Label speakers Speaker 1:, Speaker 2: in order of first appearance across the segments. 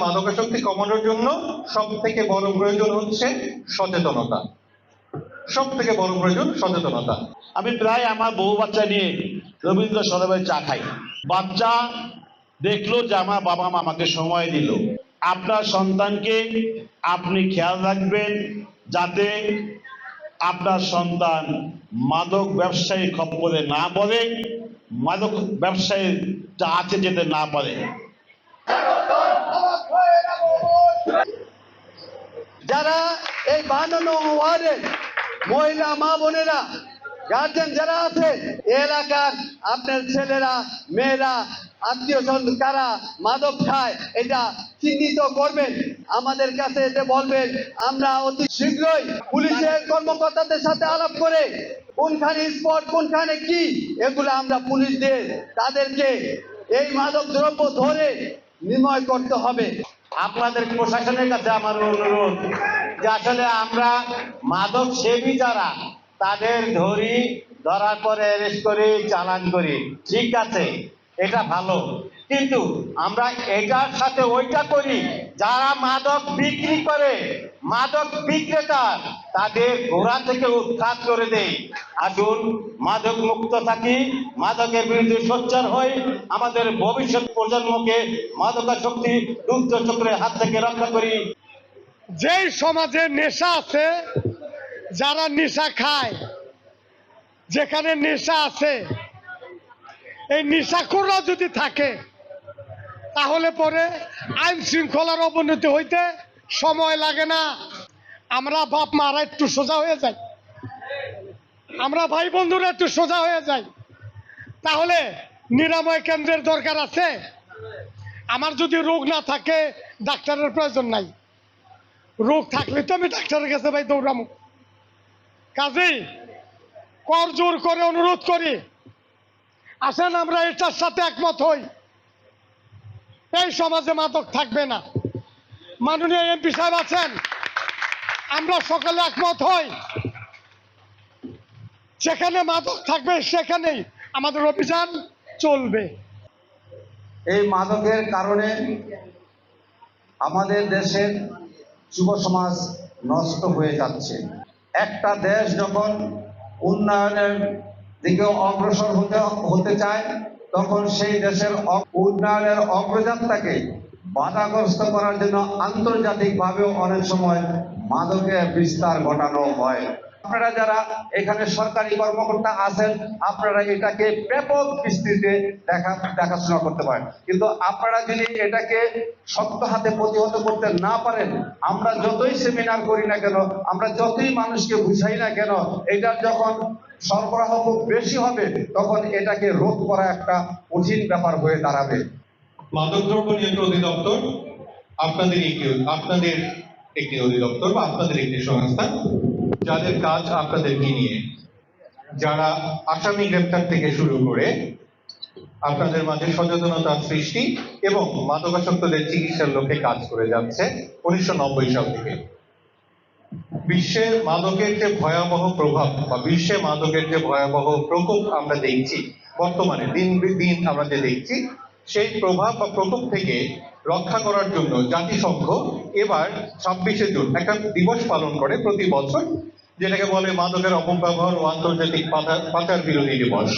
Speaker 1: মাদকাসক্তি কমানোর জন্য সব থেকে বড় প্রয়োজন হচ্ছে সচেতনতা। সব থেকে বড় প্রয়োজন সচেতনতা।
Speaker 2: আমি প্রায় আমার বউ বাচ্চা নিয়ে রবীন্দ্র সরোবরে চা খাই। বাচ্চা দেখল যে আমার বাবা মা আমাকে সময় দিল। আপনার সন্তানকে আপনি খেয়াল রাখবেন যাতে আপনার সন্তান মাদক ব্যবসায়ী খপ্পরে না পড়ে, মাদক ব্যবসায়ীর আছে যেতে না পারে।
Speaker 3: যারা এই বানানো ওয়ার্ডের মহিলা মা বোনেরা গার্জেন যারা আছে, এলাকার আপনার ছেলেরা, মেয়েরা, আত্মীয় স্বজন কারা মাদক খায়, এটা চিহ্নিত করবেন। আমাদের কাছে এসে বলবেন, আমরা অতি শীঘ্রই পুলিশের কর্মকর্তাদের সাথে আলাপ করে কোনখানে স্পট, কোনখানে কি, এগুলো আমরা পুলিশ দিয়ে তাদেরকে এই মাদক দ্রব্য ধরে নির্ণয় করতে হবে।
Speaker 2: আপনাদের প্রশাসনের কাছে আমার অনুরোধ যে আসলে আমরা মাদক সেবী যারা, তাদের ধরি, ধরার পরে অ্যারেস্ট করি, চালান করি। ঠিক আছে, এটা ভালো। কিন্তু আমরা এটার সাথে ওইটা করি, যারা মাদক বিক্রি করে, মাদক বিক্রেতা, তাদের ঘোড়া থেকে উৎখাত করে দেই। আসুন মাদক মুক্ত থাকি, মাদকের বিরুদ্ধে সোচ্চার হই, আমাদের ভবিষ্যৎ প্রজন্মকে মাদকাসক্তি দুগ্ধ চক্রের হাত থেকে রক্ষা করি।
Speaker 4: যেই সমাজে নেশা আছে, যারা নেশা খায়, যেখানে নেশা আছে, এই নেশাখোররা যদি থাকে, তাহলে পরে আইন শৃঙ্খলার অবনতি হইতে সময় লাগে না। আমরা বাপ মারা একটু সোজা হয়ে যাই। আমরা ভাই বন্ধুরা একটু সোজা হয়ে যাই। তাহলে নিরাময় কেন্দ্রের দরকার আছে। আমার যদি রোগ না থাকে, ডাক্তারের প্রয়োজন নাই। রোগ থাকলে তো আমি ডাক্তারের কাছে ভাই দৌড়ামো। কাজেই কর জোর করে অনুরোধ করি। আসেন, আমরা এটার সাথে একমত হই। এই সমাজে মাদক থাকবে না। মাননীয় এমপি সাহেব আছেন। আমরা সকলে একমত হই। যেখানে মাদক থাকবে, সেখানেই আমাদের অভিযান চলবে।
Speaker 5: এই মাদকের কারণে আমাদের দেশের যুব সমাজ নষ্ট হয়ে যাচ্ছে। একটা দেশ যখন উন্নয়নের দিকে অগ্রসর হতে হতে চায়, তখন সেই দেশের উন্নয়নের অগ্রযাত্রাকে বাধাগ্রস্ত করার জন্য আন্তর্জাতিকভাবেও অনেক সময় মাদকের বিস্তার ঘটানো হয়। আপনারা যারা এখানে সরকারি কর্মকর্তা আছেন, আপনারা এটাকে ব্যাপক বিস্তৃতিতে দেখা দেখাশোনা করতে পারেন। কিন্তু আপনারা যদি এটাকে শক্ত হাতে প্রতিহত করতে না পারেন, আমরা যতই সেমিনার করি না কেন, আমরা যতই মানুষকে বুঝাই না কেন এটা যখন সরবরাহ খুব বেশি হবে, তখন এটাকে রোধ করা একটা কঠিন ব্যাপার হয়ে দাঁড়াবে।
Speaker 1: মাদকদ্রব্য নিয়ন্ত্রণ অধিদপ্তর, আপনাদের একটি আপনাদের একটি অধিদপ্তর বা আপনাদের একটি সংস্থা যাদের কাজ আপনাদেরকে নিয়ে, যারা আসামি গ্রেপ্তার থেকে শুরু করে আপনাদের মাঝে সচেতনতা সৃষ্টি এবং মাদকাসক্তদের চিকিৎসার লক্ষ্যে কাজ করে যাচ্ছে উনিশশো নব্বই সাল থেকে। বিশ্বের মাদকের যে ভয়াবহ প্রভাব বা বিশ্বে মাদকের যে ভয়াবহ প্রকোপ আমরা দেখছি, বর্তমানে দিন দিন আমরা যে দেখছি, সেই প্রভাব বা প্রকোপ থেকে রক্ষা করার জন্য জাতিসংঘ এবার ছাব্বিশে জুন একটা দিবস পালন করে প্রতি বছর যেটাকে বলে মাদকের অপব্যবহার ও আন্তর্জাতিক পাচার বিরোধী দিবস।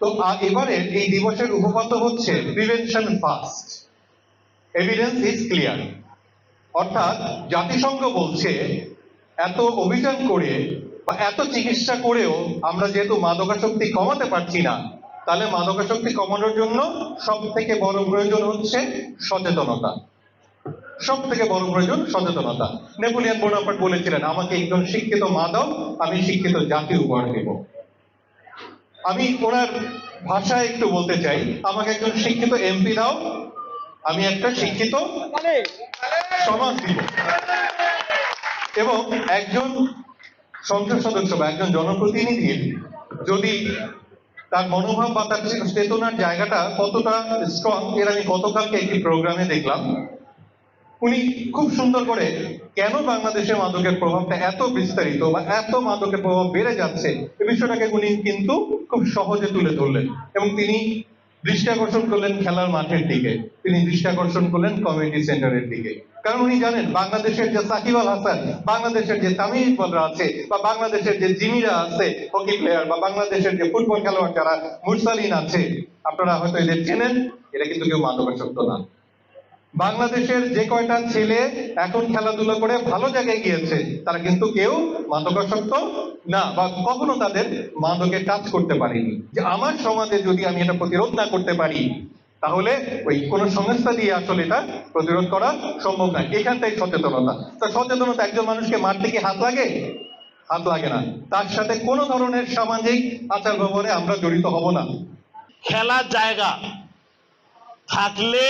Speaker 1: তো এবারের এই দিবসের উপপাদ্য হচ্ছে prevention first evidence is clear অর্থাৎ জাতিসংঘ বলছে, এত অভিযান করে বা এত চিকিৎসা করেও আমরা যেহেতু মাদকাসক্তি কমাতে পারছি না, তাহলে মাদকাসক্তি কমানোর জন্য সব থেকে বড় প্রয়োজন হচ্ছে সচেতনতা। সব থেকে বড় প্রয়োজন সচেতনতা। নেপোলিয়ান বোনাপার্ট বলেছিলেন আমাকে একজন শিক্ষিত মা দাও আমি শিক্ষিত জাতি উপহার দেব। আমি ওনার ভাষায় একটু বলতে চাই আমাকে একজন শিক্ষিত এমপি দাও আমি একটা শিক্ষিত সমাজ দিব। এবং একজন সংসদ সদস্য বা একজন জনপ্রতিনিধির যদি তার মনোভাব বা তার চেতনার জায়গাটা কতটা স্ট্রং এর আমি গতকালকে একটি প্রোগ্রামে দেখলাম। উনি খুব সুন্দর করে কেন বাংলাদেশে মাদকের প্রভাবটা এত বিস্তারিত বা এত মাদকের প্রভাব বেড়ে যাচ্ছে এই বিষয়টাকে উনি কিন্তু খুব সহজে তুলে ধরলেন এবং তিনি দৃষ্টি আকর্ষণ করলেন খেলার মাঠের দিকে। তিনি দৃষ্টি আকর্ষণ করলেন কমিউনিটি সেন্টারের দিকে। কারণ উনি জানেন বাংলাদেশের যে সাকিব আল হাসান, বাংলাদেশের যে তামিম ইকবালরা আছে বা বাংলাদেশের যে জিমিরা আছে হকি প্লেয়ার বা বাংলাদেশের যে ফুটবল খেলোয়াড় যারা, মুরসালিন আছে, আপনারা হয়তো এদের চেনেন, এরা কিন্তু কেউ মাদকাসক্ত না। বাংলাদেশের যে কয়টা ছেলে এখন খেলাধুলা করে ভালো জায়গায় গিয়েছে, তারা কিন্তু কেউ মাদকাসক্ত না বা কখনো তাদের মাদকের কাজ করতে পারেনি। যে আমার সমাজে যদি আমি এটা প্রতিরোধ না করতে পারি, তাহলে ওই কোন সংস্থা দিয়ে আসলে এটা প্রতিরোধ করা সম্ভব নয় এখানটাই সচেতনতা। তা সচেতনতা একজন মানুষকে মারতে কি হাত লাগে? হাত লাগে না। তার সাথে কোনো ধরনের সামাজিক আচার ব্যবহারে আমরা জড়িত হব না।
Speaker 2: খেলার জায়গা থাকলে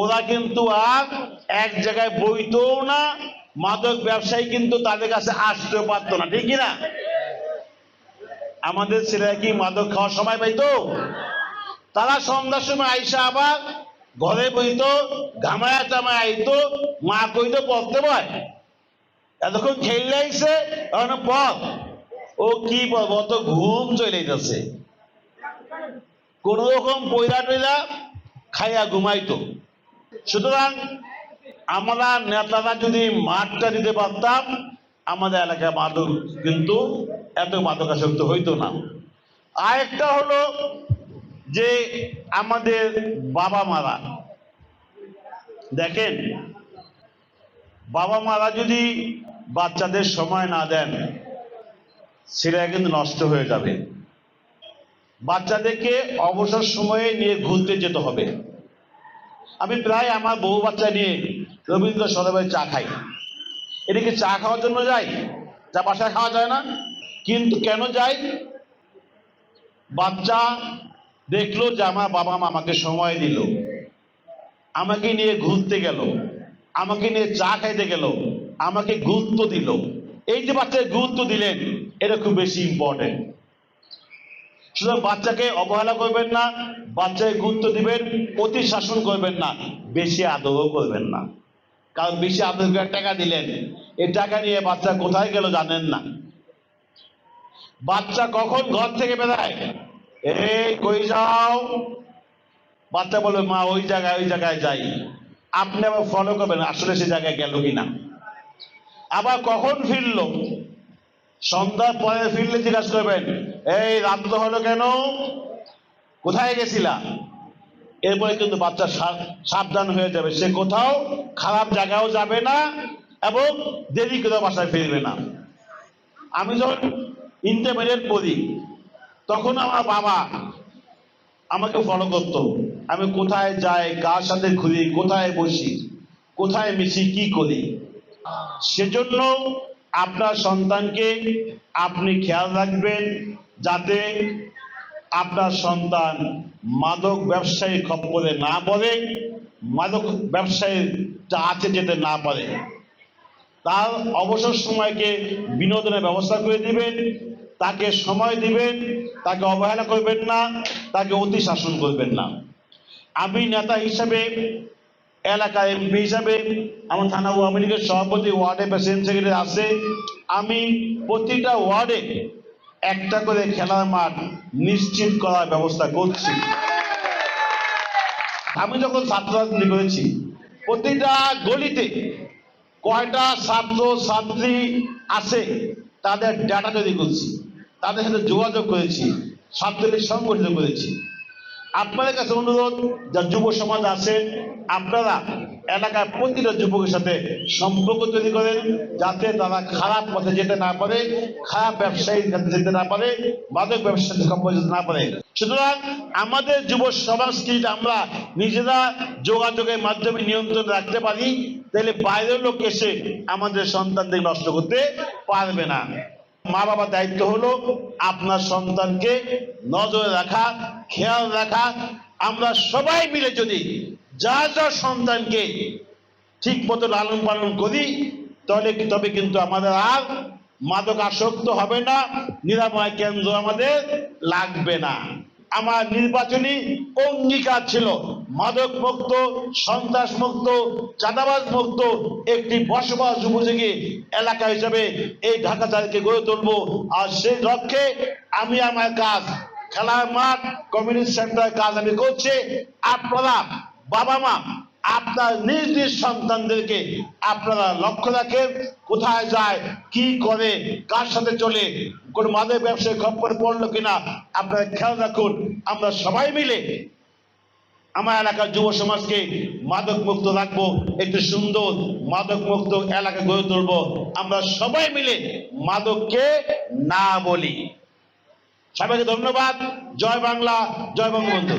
Speaker 2: ওরা কিন্তু আর এক জায়গায় বইতেও না, মাদক ব্যবসায়ী কিন্তু তাদের কাছে আসতেও পারতো না, ঠিক না আমাদের ছেলেরা কি মাদক খাওয়ার সময় পাইতো? তারা সন্ধ্যার সময় আইসা আবার ঘরে বইতো, ঘামায়া টামায় আইতো, মা কইতো পড়তে বয় এতক্ষণ খেললে আইসে পর ও কি পড়ব ও তো ঘুম চলে যাচ্ছে। কোন রকম পয়লা টয়লা খাইয়া ঘুমাইতো। সুতরাং আমরা নেতারা যদি মাঠটা দিতে পারতাম, আমাদের এলাকায় মাদক কিন্তু এত মাদকাসক্ত হইতো না। আরেকটা হলো যে আমাদের বাবা মারা, দেখেন, বাবা মারা যদি বাচ্চাদের সময় না দেন সেটা কিন্তু নষ্ট হয়ে যাবে। বাচ্চাদেরকে অবসর সময়ে নিয়ে ঘুরতে যেতে হবে। আমি প্রায় আমার বউ বাচ্চা নিয়ে রবীন্দ্র সদবে চা খাই। এদিকে চা খাওয়ার জন্য যাই চা বাসায় খাওয়া যায় না, কিন্তু কেন যাই? বাচ্চা দেখল যে আমার বাবা মা আমাকে সময় দিল, আমাকে নিয়ে ঘুরতে গেল, আমাকে নিয়ে চা খাইতে গেল, আমাকে গুরুত্ব দিল। এই যে বাচ্চাকে গুরুত্ব দিলেন, এটা খুব বেশি ইম্পর্টেন্ট সুতরাং বাচ্চাকে অবহেলা করবেন না, বাচ্চাকে গুরুত্ব দিবেন, অতি শাসন করবেন না, বেশি আদরও করবেন না। কারণ বেশি আদর করে টাকা দিলেন এই টাকা নিয়ে বাচ্চা কোথায় গেল জানেন না। বাচ্চা কখন ঘর থেকে বেরোয়? এই, কই যাও? বাচ্চা বলবে, মা, ওই জায়গায় ওই জায়গায় যাই। আপনি আবার ফলো করবেন, আসলে সে জায়গায় গেল কিনা? আবার কখন ফিরলো? সন্ধ্যার পরে ফিরলে জিজ্ঞাসা করবেন, এই রাত তো হলো কেন? কোথায় গেছিলা? এরপরে কিন্তু বাচ্চা সাবধান হয়ে যাবে। সে কোথাও খারাপ জায়গাও যাবে না এবং দেরি করে বাসায় ফিরবে না। আমি যখন ইন্টারমিডিয়েট পড়ি, তখন আমার বাবা আমাকে ফলো করতো। আমি কোথায় যাই, কার সাথে ঘুরি, কোথায় বসি, কোথায় মিশি, কি করি? সেজন্য আপনার সন্তানকে আপনি খেয়াল রাখবেন যাতে আপনার সন্তান মাদক ব্যবসায়ী খপ্পরে না পড়ে, মাদক ব্যবসায়ী যা আছে যেতে না পারে। তার অবসর সময়কে বিনোদনের ব্যবস্থা করে দিবেন, তাকে সময় দিবেন, তাকে অবহেলা করবেন না, তাকে অতি শাসন করবেন না। আমি নেতা হিসাবে এলাকার এমপি হিসাবে আমার থানা আওয়ামী লীগের সভাপতি ওয়ার্ডে প্রেসিডেন্ট সেক্রেটারি আছে। আমি প্রতিটা ওয়ার্ডে একটা করে খেলার মাঠ নিশ্চিত করার ব্যবস্থা করছি। আমি যখন ছাত্র রাজনীতি করেছি, প্রতিটা গলিতে কয়টা ছাত্র ছাত্রী আছে তাদের ডাটা তৈরি করছি, তাদের সাথে যোগাযোগ করেছি ছাত্রলীগ সংগঠিত করেছি। আপনাদের কাছে অনুরোধ যা যুব সমাজ আছে আপনারা এলাকার প্রতিটা যুবকের সাথে সম্পর্ক তৈরি করেন, যাতে তারা খারাপ পথে যেতে না পারে, খারাপ ব্যবসায়ীর কাছে যেতে না পারে মাদক ব্যবসার সাথে সম্পর্ক যেতে না পারে। সুতরাং আমাদের যুব সমাজকে যদি আমরা নিজেরা যোগাযোগের মাধ্যমে নিয়ন্ত্রণ রাখতে পারি, তাহলে বাইরের লোক এসে আমাদের সন্তানদের নষ্ট করতে পারবে না। মা বাবার দায়িত্ব হলো আপনার সন্তানকে নজরে রাখা, খেয়াল রাখা। আমরা সবাই মিলে যদি যা যা সন্তানকে ঠিক মতো লালন পালন করি, তাহলে তবে কিন্তু আমাদের আর মাদক আসক্ত হবে না, নিরাময় কেন্দ্র আমাদের লাগবে না। আমার নির্বাচনী অঙ্গীকার ছিল মাদক মুক্ত, সন্ত্রাস মুক্ত, চাঁদাবাজ মুক্ত, একটি বসবাস উপযোগী এলাকা হিসেবে এই ঢাকা চালকে গড়ে তুলবো। আর সেই লক্ষ্যে আমি আমার কাজ, খেলার মাঠ কমিউনিটি সেন্টার কাজ আমি করছি। আপনারা বাবা মা আপনার নিজ নিজ সন্তানদেরকে আপনারা লক্ষ্য রাখেন, কোথায় যায়, কি করে, কার সাথে চলে, কোন মাদক ব্যবসায় খপ্পরে পড়ল কিনা, আপনারা খেয়াল রাখুন, আমরা সবাই মিলে আমার এলাকার যুব সমাজকে মাদক মুক্ত রাখব, একটি সুন্দর মাদক মুক্ত এলাকা গড়ে তুলবো। আমরা সবাই মিলে মাদককে না বলি। সবাইকে ধন্যবাদ। জয় বাংলা, জয় বঙ্গবন্ধু।